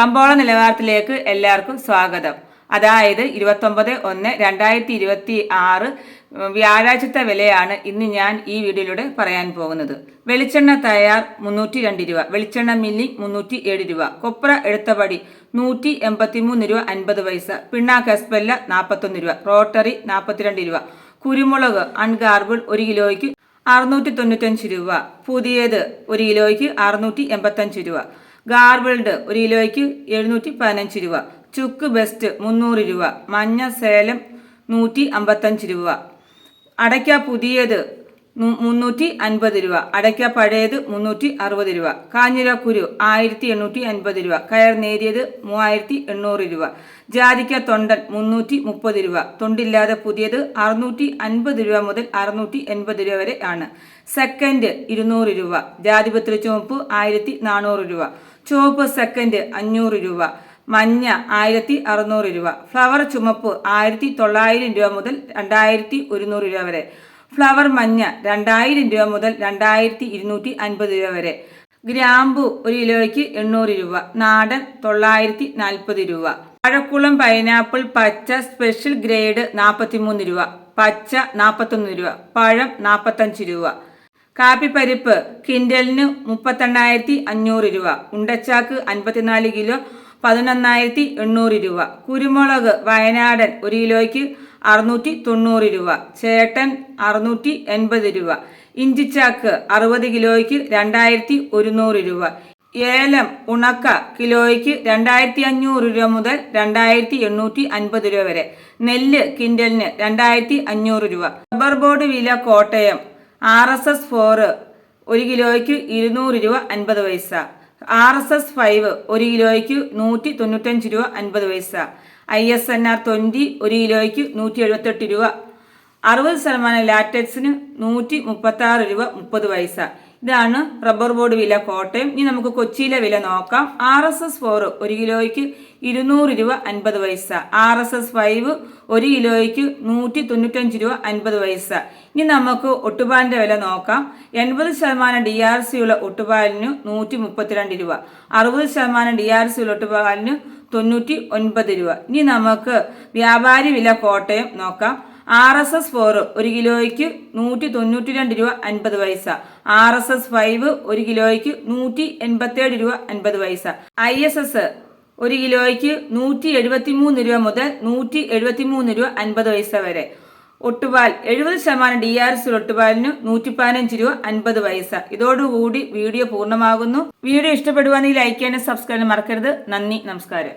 കമ്പോള നിലവാരത്തിലേക്ക് എല്ലാവർക്കും സ്വാഗതം. അതായത് ഇരുപത്തൊമ്പത് ഒന്ന് രണ്ടായിരത്തി ഇരുപത്തി ആറ് വ്യാഴാഴ്ചത്തെ വിലയാണ് ഇന്ന് ഞാൻ ഈ വീഡിയോയിലൂടെ പറയാൻ പോകുന്നത്. വെളിച്ചെണ്ണ തയ്യാർ മുന്നൂറ്റി രണ്ട് രൂപ വെളിച്ചെണ്ണ മില്ലി മുന്നൂറ്റി ഏഴ് രൂപ കൊപ്ര എടുത്തപടി നൂറ്റി എൺപത്തി മൂന്ന് രൂപ അൻപത് പൈസ പിണ്ണാക്ക് എസ്പെല്ല നാൽപ്പത്തൊന്ന് രൂപ റോട്ടറി നാൽപ്പത്തിരണ്ട് രൂപ കുരുമുളക് അൺഗാർബിൾ ഒരു കിലോയ്ക്ക് അറുന്നൂറ്റി തൊണ്ണൂറ്റഞ്ച് രൂപ പുതിയത് ഒരു കിലോയ്ക്ക് അറുന്നൂറ്റി എൺപത്തഞ്ച് രൂപ ഗാർബിൾഡ് ഒരു കിലോയ്ക്ക് എഴുന്നൂറ്റി പതിനഞ്ച് രൂപ. ചുക്ക് ബെസ്റ്റ് മുന്നൂറ് രൂപ. മഞ്ഞ സേലം നൂറ്റി അമ്പത്തഞ്ച് രൂപ. അടയ്ക്ക പുതിയത് മുന്നൂറ്റി അൻപത് രൂപ. അടയ്ക്ക പഴയത് മുന്നൂറ്റി അറുപത് രൂപ. കാഞ്ഞിര കുരു ആയിരത്തി എണ്ണൂറ്റി അൻപത് രൂപ. കയർ നേരിയത് മൂവായിരത്തി എണ്ണൂറ് രൂപ. ജാതിക്ക തൊണ്ടൻ മുന്നൂറ്റി മുപ്പത് രൂപ. തൊണ്ടില്ലാതെ പുതിയത് അറുന്നൂറ്റി അൻപത് രൂപ മുതൽ അറുന്നൂറ്റി എൺപത് രൂപ വരെ ആണ്. സെക്കൻഡ് ഇരുന്നൂറ് രൂപ. ജാതിപത്രി ചുവപ്പ് ആയിരത്തി നാനൂറ് രൂപ. ചുവപ്പ് സെക്കൻഡ് അഞ്ഞൂറ് രൂപ. മഞ്ഞ ആയിരത്തി അറുന്നൂറ് രൂപ. ഫ്ലവർ ചുമപ്പ് ആയിരത്തി തൊള്ളായിരം രൂപ മുതൽ രണ്ടായിരത്തി ഒരുന്നൂറ് രൂപ വരെ. ഫ്ലവർ മഞ്ഞ രണ്ടായിരം രൂപ മുതൽ രണ്ടായിരത്തി ഇരുന്നൂറ്റി അൻപത് രൂപ വരെ. ഗ്രാമ്പു ഒരു കിലോയ്ക്ക് എണ്ണൂറ് രൂപ. നാടൻ തൊള്ളായിരത്തി നാൽപ്പത് രൂപ. പഴക്കുളം പൈനാപ്പിൾ പച്ച സ്പെഷ്യൽ ഗ്രേഡ് നാൽപ്പത്തിമൂന്ന് രൂപ. പച്ച നാൽപ്പത്തൊന്ന് രൂപ. പഴം നാൽപ്പത്തഞ്ച് രൂപ. കാപ്പിപ്പരിപ്പ് കിൻഡലിന് മുപ്പത്തെണ്ണായിരത്തി അഞ്ഞൂറ് രൂപ. ഉണ്ടച്ചാക്ക് അൻപത്തിനാല് കിലോ പതിനൊന്നായിരത്തി എണ്ണൂറ് രൂപ. കുരുമുളക് വയനാടൻ ഒരു കിലോയ്ക്ക് അറുന്നൂറ്റി തൊണ്ണൂറ് രൂപ. ചേട്ടൻ അറുന്നൂറ്റി എൺപത് രൂപ. ഇഞ്ചിച്ചാക്ക് അറുപത് കിലോയ്ക്ക് രണ്ടായിരത്തി ഒരുന്നൂറ് രൂപ. ഏലം ഉണക്ക കിലോയ്ക്ക് രണ്ടായിരത്തി അഞ്ഞൂറ് രൂപ മുതൽ രണ്ടായിരത്തി എണ്ണൂറ്റി അൻപത് രൂപ വരെ. നെല്ല് കിൻഡലിന് രണ്ടായിരത്തി അഞ്ഞൂറ് രൂപ. റബ്ബർ ബോർഡ് വില Kottayam. R S S four ഒരു കിലോയ്ക്ക് ഇരുന്നൂറ് രൂപ അൻപത് പൈസ. ആർ എസ് എസ് ഫൈവ് ഒരു കിലോയ്ക്ക് നൂറ്റി തൊണ്ണൂറ്റഞ്ച് രൂപ അൻപത് പൈസ. I S N R twenty ഒരു കിലോയ്ക്ക് നൂറ്റി എഴുപത്തെട്ട് രൂപ. അറുപത് ശതമാനം ലാറ്റക്സിന് നൂറ്റി മുപ്പത്തി ആറ് രൂപ മുപ്പത് പൈസ. ഇതാണ് റബ്ബർ ബോർഡ് വില കോട്ടയം. ഇനി നമുക്ക് കൊച്ചിയിലെ വില നോക്കാം. ആർ എസ് എസ് ഫോർ ഒരു കിലോയ്ക്ക് ഇരുന്നൂറ് രൂപ അൻപത് പൈസ. ആർ എസ് എസ് ഫൈവ് ഒരു കിലോയ്ക്ക് നൂറ്റി തൊണ്ണൂറ്റഞ്ച് രൂപ അൻപത് പൈസ. ഇനി നമുക്ക് ഒട്ടുപാലിന്റെ വില നോക്കാം. എൺപത് ശതമാനം ഡി ആർ സി ഉള്ള ഒട്ടുപാലിന് നൂറ്റി മുപ്പത്തിരണ്ട് രൂപ. അറുപത് ശതമാനം ഡി ആർ സി ഉള്ള ഒട്ടുപാലിന് തൊണ്ണൂറ്റി ഒൻപത് രൂപ. ഇനി നമുക്ക് വ്യാപാരി വില കോട്ടയം നോക്കാം. ആർ എസ് എസ് ഫോർ ഒരു കിലോയ്ക്ക് നൂറ്റി തൊണ്ണൂറ്റി രണ്ട് രൂപ അൻപത് പൈസ. ആർ എസ് എസ് ഫൈവ് ഒരു കിലോയ്ക്ക് നൂറ്റി എൺപത്തേഴ് രൂപ അൻപത് പൈസ. ഐ എസ് എസ് ഒരു കിലോയ്ക്ക് നൂറ്റി എഴുപത്തി മൂന്ന് രൂപ മുതൽ നൂറ്റി എഴുപത്തി മൂന്ന് രൂപ അൻപത് പൈസ വരെ. ഒട്ടുപാൽ എഴുപത് ശതമാനം ഡി ആർ എസ് ഒട്ടുപാലിന് നൂറ്റി പതിനഞ്ച് രൂപ അൻപത് പൈസ. ഇതോടുകൂടി വീഡിയോ പൂർണമാകുന്നു. വീഡിയോ ഇഷ്ടപ്പെടുവാണെങ്കിൽ ലൈക്ക് ചെയ്യാനും സബ്സ്ക്രൈബ് മറക്കരുത്. നന്ദി നമസ്കാരം.